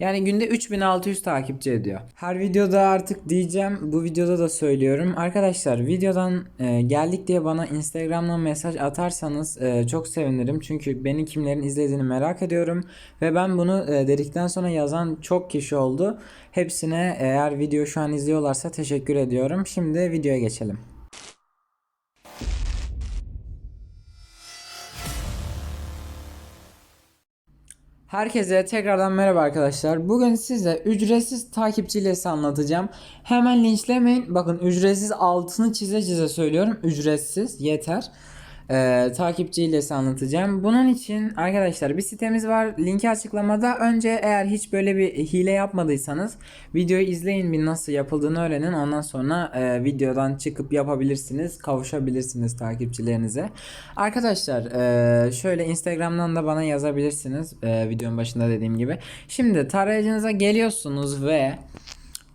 Yani günde 3600 takipçi ediyor. Her videoda artık diyeceğim. Bu videoda da söylüyorum. Arkadaşlar videodan e, geldik diye bana Instagram'dan mesaj atarsanız e, çok sevinirim. Çünkü beni kimlerin izlediğini merak ediyorum. Ve ben bunu e, dedikten sonra yazan çok kişi oldu. Hepsine eğer video şu an izliyorlarsa teşekkür ediyorum. Şimdi videoya geçelim. Herkese tekrardan merhaba arkadaşlar. Bugün size ücretsiz takipçi hilesi anlatacağım. Hemen linçlemeyin. Bakın ücretsiz altını çize çize söylüyorum. Ücretsiz yeter. Ee, takipçi hilesi anlatacağım. Bunun için arkadaşlar bir sitemiz var. Linki açıklamada. Önce eğer hiç böyle bir hile yapmadıysanız videoyu izleyin bir nasıl yapıldığını öğrenin. Ondan sonra e, videodan çıkıp yapabilirsiniz. Kavuşabilirsiniz takipçilerinize. Arkadaşlar e, şöyle Instagram'dan da bana yazabilirsiniz. E, videonun başında dediğim gibi. Şimdi tarayıcınıza geliyorsunuz ve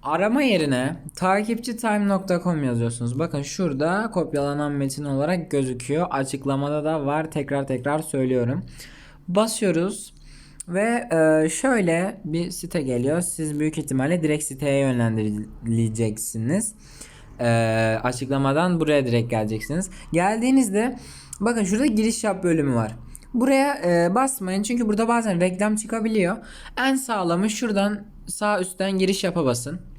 Arama yerine takipçitime.com yazıyorsunuz. Bakın şurada kopyalanan metin olarak gözüküyor. Açıklamada da var. Tekrar tekrar söylüyorum. Basıyoruz ve e, şöyle bir site geliyor. Siz büyük ihtimalle direkt siteye yönlendirileceksiniz. E, açıklamadan buraya direkt geleceksiniz. Geldiğinizde bakın şurada giriş yap bölümü var. Buraya e, basmayın çünkü burada bazen reklam çıkabiliyor. En sağlamı şuradan sağ üstten giriş yapa basın.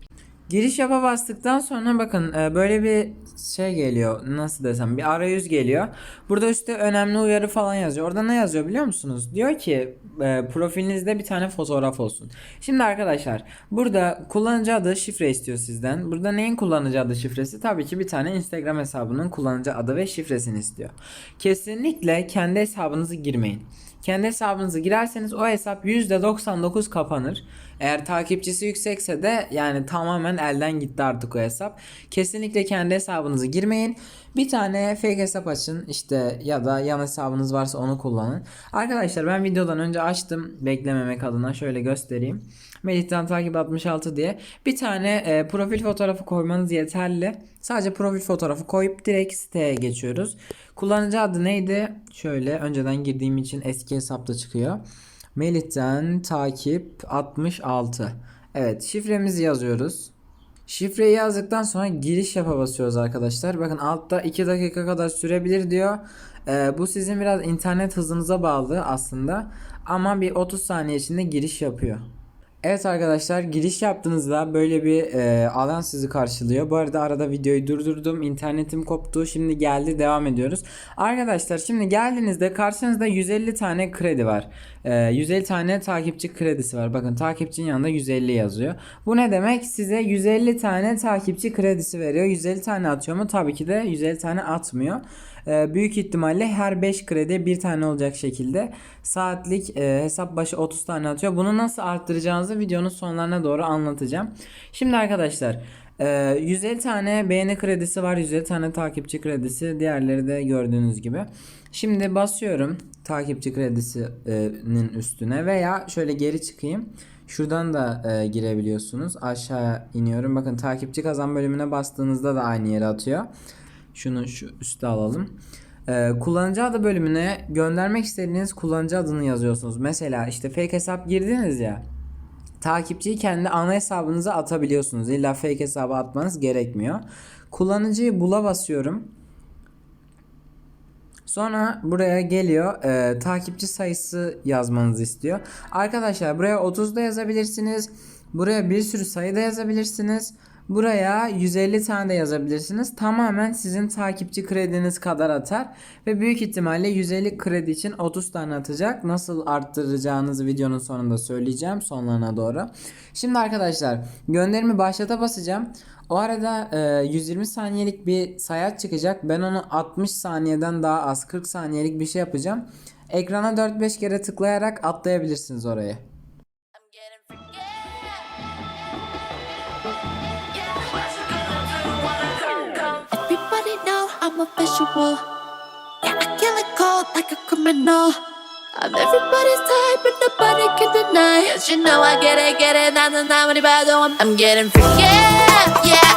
Giriş yapa bastıktan sonra bakın e, böyle bir şey geliyor. Nasıl desem bir arayüz geliyor. Burada üstte önemli uyarı falan yazıyor. Orada ne yazıyor biliyor musunuz? Diyor ki e, profilinizde bir tane fotoğraf olsun. Şimdi arkadaşlar burada kullanıcı adı şifre istiyor sizden. Burada neyin kullanıcı adı şifresi? Tabii ki bir tane Instagram hesabının kullanıcı adı ve şifresini istiyor. Kesinlikle kendi hesabınızı girmeyin. Kendi hesabınızı girerseniz o hesap %99 kapanır. Eğer takipçisi yüksekse de yani tamamen elden gitti artık o hesap. Kesinlikle kendi hesabınızı girmeyin. Bir tane fake hesap açın işte ya da yan hesabınız varsa onu kullanın. Arkadaşlar ben videodan önce açtım beklememek adına şöyle göstereyim. Melih'ten takip 66 diye bir tane e, profil fotoğrafı koymanız yeterli. Sadece profil fotoğrafı koyup direkt siteye geçiyoruz. Kullanıcı adı neydi? Şöyle önceden girdiğim için eski hesapta çıkıyor. Melih'ten takip 66. Evet şifremizi yazıyoruz. Şifreyi yazdıktan sonra giriş yapa basıyoruz arkadaşlar. Bakın altta 2 dakika kadar sürebilir diyor. Ee, bu sizin biraz internet hızınıza bağlı aslında. Ama bir 30 saniye içinde giriş yapıyor. Evet arkadaşlar giriş yaptığınızda böyle bir e, alan sizi karşılıyor. Bu arada arada videoyu durdurdum. internetim koptu. Şimdi geldi devam ediyoruz. Arkadaşlar şimdi geldiğinizde karşınızda 150 tane kredi var. E, 150 tane takipçi kredisi var. Bakın takipçinin yanında 150 yazıyor. Bu ne demek? Size 150 tane takipçi kredisi veriyor. 150 tane atıyor mu? Tabii ki de 150 tane atmıyor. E, büyük ihtimalle her 5 kredi bir tane olacak şekilde saatlik e, hesap başı 30 tane atıyor. Bunu nasıl arttıracağınızı videonun sonlarına doğru anlatacağım. Şimdi arkadaşlar e, 150 tane beğeni kredisi var. 150 tane takipçi kredisi. Diğerleri de gördüğünüz gibi. Şimdi basıyorum takipçi kredisinin üstüne veya şöyle geri çıkayım. Şuradan da e, girebiliyorsunuz. Aşağı iniyorum. Bakın takipçi kazan bölümüne bastığınızda da aynı yere atıyor. Şunu şu üste alalım. Ee, kullanıcı adı bölümüne göndermek istediğiniz kullanıcı adını yazıyorsunuz. Mesela işte fake hesap girdiniz ya. Takipçiyi kendi ana hesabınıza atabiliyorsunuz. İlla fake hesaba atmanız gerekmiyor. Kullanıcıyı bula basıyorum. Sonra buraya geliyor e, takipçi sayısı yazmanızı istiyor. Arkadaşlar buraya 30 da yazabilirsiniz. Buraya bir sürü sayı da yazabilirsiniz. Buraya 150 tane de yazabilirsiniz. Tamamen sizin takipçi krediniz kadar atar. Ve büyük ihtimalle 150 kredi için 30 tane atacak. Nasıl arttıracağınızı videonun sonunda söyleyeceğim sonlarına doğru. Şimdi arkadaşlar gönderimi başlata basacağım. O arada e, 120 saniyelik bir sayaç çıkacak. Ben onu 60 saniyeden daha az 40 saniyelik bir şey yapacağım. Ekrana 4-5 kere tıklayarak atlayabilirsiniz oraya. A visual. Yeah, I kill it cold like a criminal. I'm everybody's type, but nobody can deny. Cause you know I get it, get it, not when I'm I'm getting freaky. Yeah,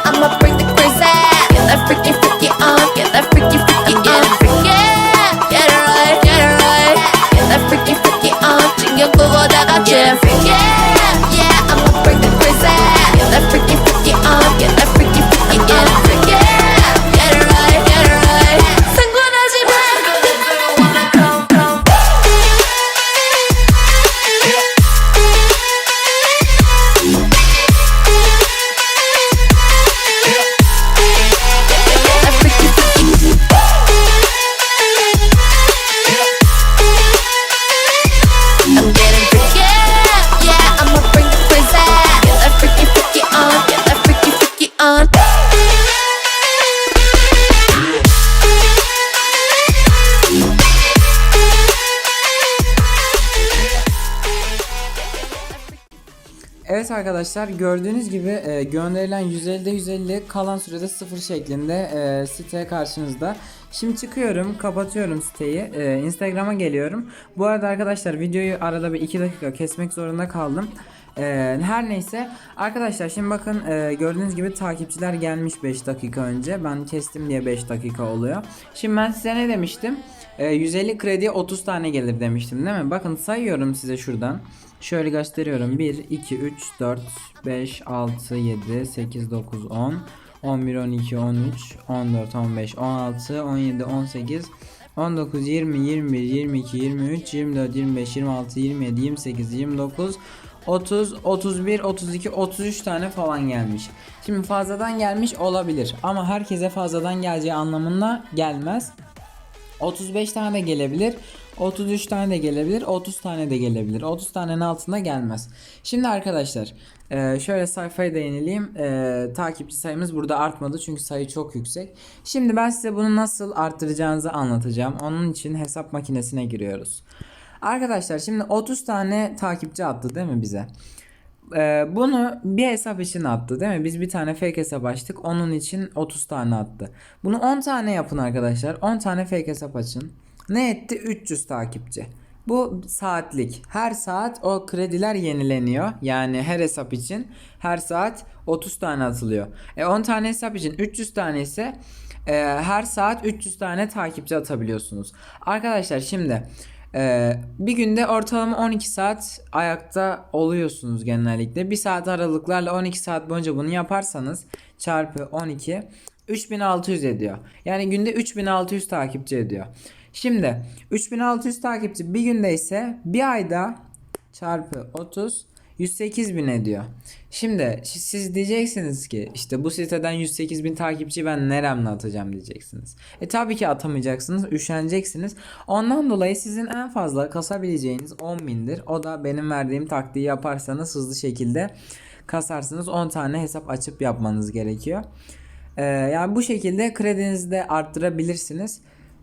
Evet arkadaşlar gördüğünüz gibi e, gönderilen 150'de 150 kalan sürede 0 şeklinde e, site karşınızda. Şimdi çıkıyorum kapatıyorum siteyi e, Instagram'a geliyorum. Bu arada arkadaşlar videoyu arada bir 2 dakika kesmek zorunda kaldım. E, her neyse arkadaşlar şimdi bakın e, gördüğünüz gibi takipçiler gelmiş 5 dakika önce. Ben kestim diye 5 dakika oluyor. Şimdi ben size ne demiştim? E, 150 krediye 30 tane gelir demiştim değil mi? Bakın sayıyorum size şuradan. Şöyle gösteriyorum. 1, 2, 3, 4, 5, 6, 7, 8, 9, 10, 11, 12, 13, 14, 15, 16, 17, 18, 19, 20, 21, 22, 23, 24, 25, 26, 27, 28, 29, 30, 31, 32, 33 tane falan gelmiş. Şimdi fazladan gelmiş olabilir ama herkese fazladan geleceği anlamına gelmez. 35 tane de gelebilir. 33 tane de gelebilir. 30 tane de gelebilir. 30 tanenin altında gelmez. Şimdi arkadaşlar e, şöyle sayfayı da yenileyim. E, takipçi sayımız burada artmadı çünkü sayı çok yüksek. Şimdi ben size bunu nasıl arttıracağınızı anlatacağım. Onun için hesap makinesine giriyoruz. Arkadaşlar şimdi 30 tane takipçi attı değil mi bize? Ee, bunu bir hesap için attı değil mi? Biz bir tane fake hesap açtık. Onun için 30 tane attı. Bunu 10 tane yapın arkadaşlar. 10 tane fake hesap açın. Ne etti? 300 takipçi. Bu saatlik. Her saat o krediler yenileniyor. Yani her hesap için her saat 30 tane atılıyor. E 10 tane hesap için 300 tane ise e, her saat 300 tane takipçi atabiliyorsunuz. Arkadaşlar şimdi ee, bir günde ortalama 12 saat ayakta oluyorsunuz genellikle. Bir saat aralıklarla 12 saat boyunca bunu yaparsanız çarpı 12 3600 ediyor. Yani günde 3600 takipçi ediyor. Şimdi 3600 takipçi bir günde ise bir ayda çarpı 30 108 bin ediyor. Şimdi şi- siz diyeceksiniz ki işte bu siteden 108 bin takipçi ben neremle atacağım diyeceksiniz. E tabii ki atamayacaksınız, üşeneceksiniz. Ondan dolayı sizin en fazla kasabileceğiniz 10 bindir. O da benim verdiğim taktiği yaparsanız hızlı şekilde kasarsınız. 10 tane hesap açıp yapmanız gerekiyor. Ee, yani bu şekilde kredinizi de arttırabilirsiniz.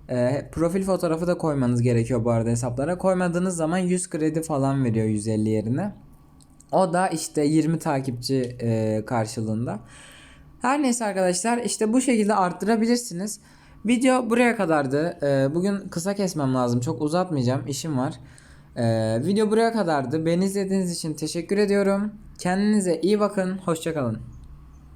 Ee, profil fotoğrafı da koymanız gerekiyor bu arada hesaplara. Koymadığınız zaman 100 kredi falan veriyor 150 yerine. O da işte 20 takipçi e, karşılığında. Her neyse arkadaşlar işte bu şekilde arttırabilirsiniz. Video buraya kadardı. E, bugün kısa kesmem lazım. Çok uzatmayacağım. işim var. E, video buraya kadardı. Beni izlediğiniz için teşekkür ediyorum. Kendinize iyi bakın. Hoşçakalın.